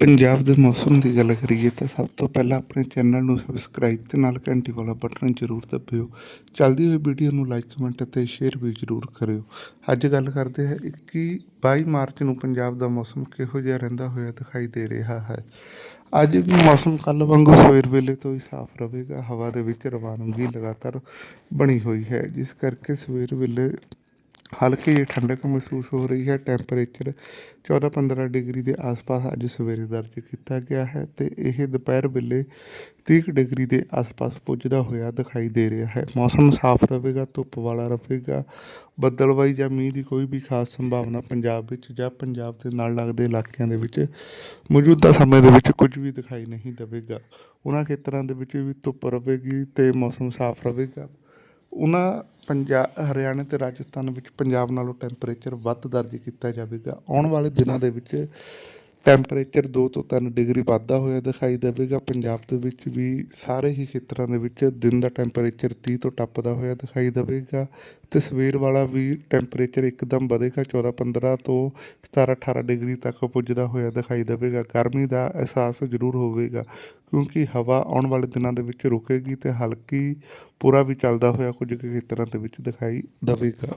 ਪੰਜਾਬ ਦੇ ਮੌਸਮ ਦੀ ਗੱਲ ਕਰੀਏ ਤਾਂ ਸਭ ਤੋਂ ਪਹਿਲਾਂ ਆਪਣੇ ਚੈਨਲ ਨੂੰ ਸਬਸਕ੍ਰਾਈਬ ਤੇ ਨਾਲ ਘੰਟੀ ਵਾਲਾ ਬਟਨ ਜ਼ਰੂਰ ਦਬਾਇਓ ਚੱਲਦੀ ਹੋਈ ਵੀਡੀਓ ਨੂੰ ਲਾਈਕ ਕਮੈਂਟ ਅਤੇ ਸ਼ੇਅਰ ਵੀ ਜ਼ਰੂਰ ਕਰਿਓ। ਅੱਜ ਗੱਲ ਕਰਦੇ ਹਾਂ 21 22 ਮਾਰਚ ਨੂੰ ਪੰਜਾਬ ਦਾ ਮੌਸਮ ਕਿਹੋ ਜਿਹਾ ਰਹਿੰਦਾ ਹੋਇਆ ਦਿਖਾਈ ਦੇ ਰਿਹਾ ਹੈ। ਅੱਜ ਵੀ ਮੌਸਮ ਕੱਲ ਵਾਂਗੂ ਸਵੇਰ ਵੇਲੇ ਤੋਂ ਹੀ ਸਾਫ਼ ਰਹੇਗਾ। ਹਵਾ ਦੇ ਵਿੱਚ ਰਵਾਨਗੀ ਲਗਾਤਾਰ ਬਣੀ ਹੋਈ ਹੈ, ਜਿਸ ਕਰਕੇ ਸਵੇਰ ਵੇਲੇ ਹਲਕੀ ਜਿਹੀ ਠੰਡਕ ਮਹਿਸੂਸ ਹੋ ਰਹੀ ਹੈ। ਟੈਂਪਰੇਚਰ 14-15 ਡਿਗਰੀ ਦੇ ਆਸ-ਪਾਸ ਅੱਜ ਸਵੇਰੇ ਦਰਜ ਕੀਤਾ ਗਿਆ ਹੈ ਤੇ ਇਹ ਦੁਪਹਿਰ ਵੇਲੇ 30 ਕੁ ਡਿਗਰੀ ਦੇ ਆਸ-ਪਾਸ ਪੁੱਜਦਾ ਹੋਇਆ ਦਿਖਾਈ ਦੇ ਰਿਹਾ ਹੈ। ਮੌਸਮ ਸਾਫ਼ ਰਹੇਗਾ, ਧੁੱਪ ਵਾਲਾ ਰਹੇਗਾ। ਬੱਦਲਬਾਈ ਜਾਂ ਮੀਂਹ ਦੀ ਕੋਈ ਵੀ ਖਾਸ ਸੰਭਾਵਨਾ ਪੰਜਾਬ ਵਿੱਚ ਜਾਂ ਪੰਜਾਬ ਦੇ ਨਾਲ ਲੱਗਦੇ ਇਲਾਕਿਆਂ ਦੇ ਵਿੱਚ ਮੌਜੂਦਾ ਸਮੇਂ ਦੇ ਵਿੱਚ ਕੁਝ ਵੀ ਦਿਖਾਈ ਨਹੀਂ ਦੇਵੇਗਾ। ਉਹਨਾਂ ਖੇਤਰਾਂ ਦੇ ਵਿੱਚ ਵੀ ਧੁੱਪ ਰਹੇਗੀ ਤੇ ਮੌਸਮ ਸਾਫ਼ ਰਹੇਗਾ। ਉਹਨਾਂ ਪੰਜਾਬ ਹਰਿਆਣਾ ਤੇ ਰਾਜਸਥਾਨ ਵਿੱਚ ਪੰਜਾਬ ਨਾਲੋਂ ਟੈਂਪਰੇਚਰ ਵੱਧ ਦਰਜ ਕੀਤਾ ਜਾਵੇਗਾ। ਆਉਣ ਵਾਲੇ ਦਿਨਾਂ ਦੇ ਵਿੱਚ ਟੈਂਪਰੇਚਰ 2 ਤੋਂ 3 ਡਿਗਰੀ ਵਾਧਾ ਹੋਇਆ ਦਿਖਾਈ ਦੇਵੇਗਾ। ਪੰਜਾਬ ਦੇ ਵਿੱਚ ਵੀ ਸਾਰੇ ਹੀ ਖੇਤਰਾਂ ਦੇ ਵਿੱਚ ਦਿਨ ਦਾ ਟੈਂਪਰੇਚਰ 30 ਤੋਂ ਟੱਪਦਾ ਹੋਇਆ ਦਿਖਾਈ ਦੇਵੇਗਾ ਤੇ ਸਵੇਰ ਵਾਲਾ ਵੀ ਟੈਂਪਰੇਚਰ ਇੱਕਦਮ ਵਧੇਗਾ। 14 15 ਤੋਂ 17 18 ਡਿਗਰੀ ਤੱਕ ਪੁੱਜਦਾ ਹੋਇਆ ਦਿਖਾਈ ਦੇਵੇਗਾ। ਗਰਮੀ ਦਾ ਅਹਿਸਾਸ ਜ਼ਰੂਰ ਹੋਵੇਗਾ ਕਿਉਂਕਿ ਹਵਾ ਆਉਣ ਵਾਲੇ ਦਿਨਾਂ ਦੇ ਵਿੱਚ ਰੁਕੇਗੀ ਤੇ ਹਲਕੀ ਪੂਰਾ ਵੀ ਚੱਲਦਾ ਹੋਇਆ ਕੁਝ ਕੁ ਖੇਤਰਾਂ ਦੇ ਵਿੱਚ ਦਿਖਾਈ ਦੇਵੇਗਾ।